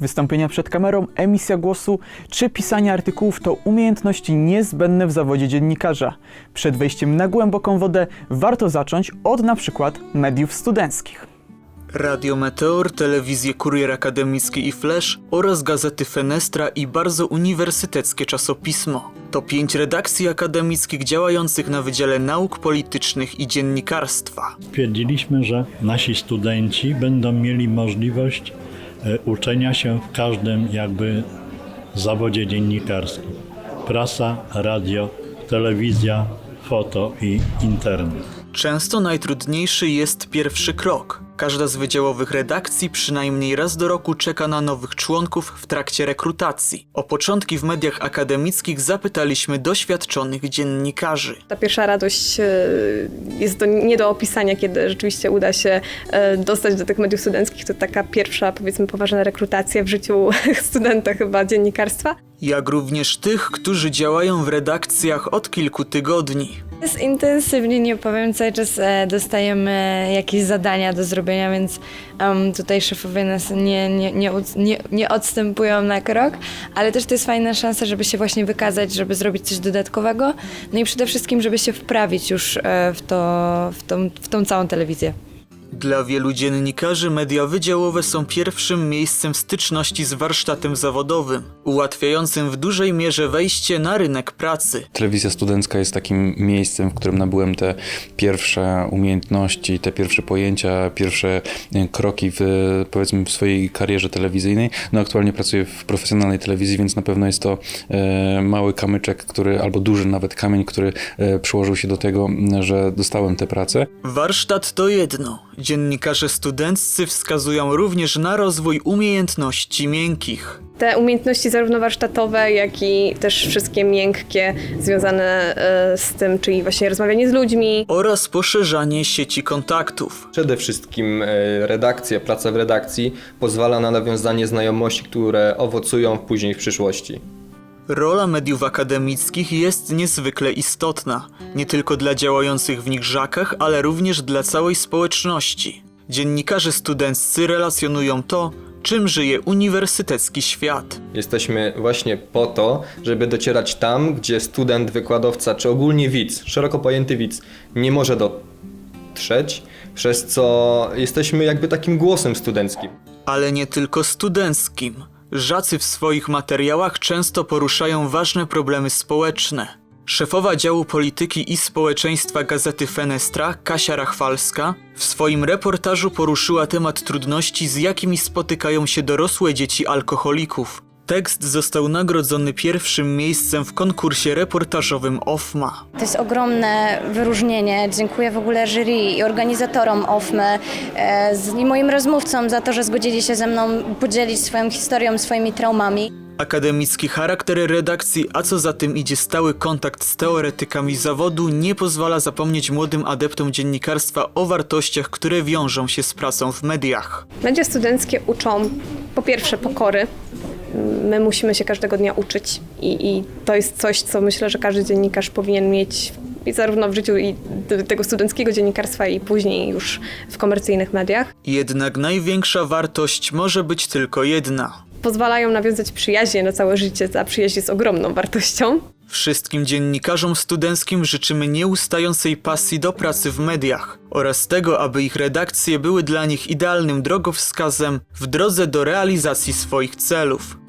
Wystąpienia przed kamerą, emisja głosu czy pisanie artykułów to umiejętności niezbędne w zawodzie dziennikarza. Przed wejściem na głęboką wodę warto zacząć od na przykład mediów studenckich. Radio Meteor, telewizję Kurier Akademicki i Flash oraz gazety Fenestra i bardzo uniwersyteckie czasopismo. To pięć redakcji akademickich działających na Wydziale Nauk Politycznych i Dziennikarstwa. Stwierdziliśmy, że nasi studenci będą mieli możliwość uczenia się w każdym jakby zawodzie dziennikarskim. Prasa, radio, telewizja, foto i internet. Często najtrudniejszy jest pierwszy krok. Każda z wydziałowych redakcji przynajmniej raz do roku czeka na nowych członków w trakcie rekrutacji. O początki w mediach akademickich zapytaliśmy doświadczonych dziennikarzy. Ta pierwsza radość e, jest do, nie do opisania, kiedy rzeczywiście uda się e, dostać do tych mediów studenckich. To taka pierwsza, powiedzmy, poważna rekrutacja w życiu studenta chyba dziennikarstwa. Jak również tych, którzy działają w redakcjach od kilku tygodni. Jest intensywnie, nie powiem, cały czas e, dostajemy jakieś zadania do zrobienia, więc em, tutaj szefowie nas nie, nie, nie, nie, nie odstępują na krok, ale też to jest fajna szansa, żeby się właśnie wykazać, żeby zrobić coś dodatkowego, no i przede wszystkim, żeby się wprawić już e, w, to, w, tą, w tą całą telewizję. Dla wielu dziennikarzy media wydziałowe są pierwszym miejscem styczności z warsztatem zawodowym, ułatwiającym w dużej mierze wejście na rynek pracy. Telewizja studencka jest takim miejscem, w którym nabyłem te pierwsze umiejętności, te pierwsze pojęcia, pierwsze e, kroki w, powiedzmy w swojej karierze telewizyjnej. No aktualnie pracuję w profesjonalnej telewizji, więc na pewno jest to e, mały kamyczek, który, albo duży nawet kamień, który e, przyłożył się do tego, że dostałem tę pracę. Warsztat to jedno. Dziennikarze studenccy wskazują również na rozwój umiejętności miękkich. Te umiejętności zarówno warsztatowe, jak i też wszystkie miękkie związane e, z tym, czyli właśnie rozmawianie z ludźmi, oraz poszerzanie sieci kontaktów. Przede wszystkim e, redakcja, praca w redakcji pozwala na nawiązanie znajomości, które owocują później w przyszłości. Rola mediów akademickich jest niezwykle istotna, nie tylko dla działających w nich żakach, ale również dla całej społeczności. Dziennikarze studenccy relacjonują to, czym żyje uniwersytecki świat. Jesteśmy właśnie po to, żeby docierać tam, gdzie student, wykładowca czy ogólnie widz, szeroko pojęty widz, nie może dotrzeć, przez co jesteśmy jakby takim głosem studenckim. Ale nie tylko studenckim. Żacy w swoich materiałach często poruszają ważne problemy społeczne. Szefowa działu polityki i społeczeństwa gazety Fenestra, Kasia Rachwalska, w swoim reportażu poruszyła temat trudności, z jakimi spotykają się dorosłe dzieci alkoholików. Tekst został nagrodzony pierwszym miejscem w konkursie reportażowym OFMA. To jest ogromne wyróżnienie. Dziękuję w ogóle jury i organizatorom OFMY e, z- i moim rozmówcom za to, że zgodzili się ze mną podzielić swoją historią, swoimi traumami. Akademicki charakter redakcji, a co za tym idzie stały kontakt z teoretykami zawodu, nie pozwala zapomnieć młodym adeptom dziennikarstwa o wartościach, które wiążą się z pracą w mediach. Media studenckie uczą po pierwsze pokory. My musimy się każdego dnia uczyć i, i to jest coś, co myślę, że każdy dziennikarz powinien mieć i zarówno w życiu i tego studenckiego dziennikarstwa i później już w komercyjnych mediach. Jednak największa wartość może być tylko jedna. Pozwalają nawiązać przyjaźnie na całe życie, ta przyjaźń jest ogromną wartością. Wszystkim dziennikarzom studenckim życzymy nieustającej pasji do pracy w mediach oraz tego, aby ich redakcje były dla nich idealnym drogowskazem w drodze do realizacji swoich celów.